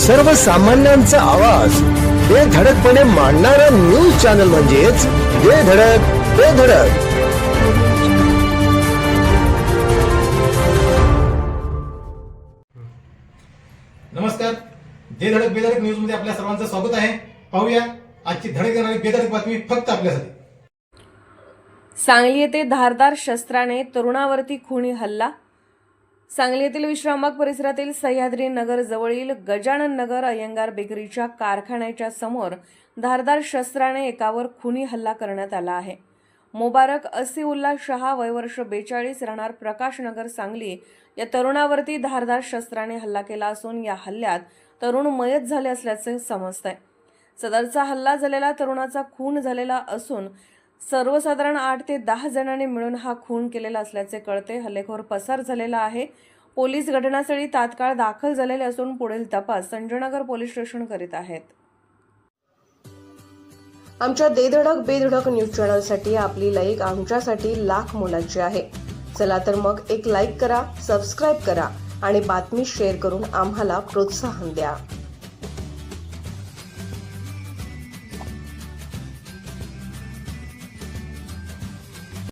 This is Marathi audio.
सर्वसामान्यांचा आवाज. बेधडकपणे मांडणारा न्यूज चॅनल म्हणजेच बेधडक बेधडक नमस्कार. जे धडक बेधडक न्यूजमध्ये आपल्या सर्वांचं स्वागत आहे. पाहूया आजची धडक देणारी बेधडक बातमी फक्त आपल्यासाठी. सांगली येथे धारदार शस्त्राने तरुणावरती खुनी हल्ला. सांगली येथील विश्रामबाग परिसरातील सह्याद्री नगर जवळील गजानन नगर अय्यंगार बेकरीच्या कारखान्याच्या समोर धारदार शस्त्राने एकावर खुनी हल्ला करण्यात आला आहे. मुबारक असिउल्ला शहा वयवर्ष बेचाळीस राहणार प्रकाश नगर सांगली या तरुणावरती धारदार शस्त्राने हल्ला केला असून या हल्ल्यात तरुण मयत झाले असल्याचे समजतंय. सदरचा हल्ला झालेला तरुणाचा खून झालेला असून सर्वसाधारण आठ ते दहा जणांनी मिळून हा खून केलेला असल्याचे कळते. हल्लेखोर पसार झालेला आहे. पोलीस घटनास्थळी तात्काळ दाखल झालेले असून पुढील तपास संजयनगर पोलीस स्टेशन करीत आहेत. आमच्या देधडक बेधडक न्यूज चॅनलसाठी आपली लाईक आमच्यासाठी लाख मोलाची आहे. चला तर मग एक लाईक करा सबस्क्राईब करा आणि बातमी शेअर करून आम्हाला प्रोत्साहन द्या.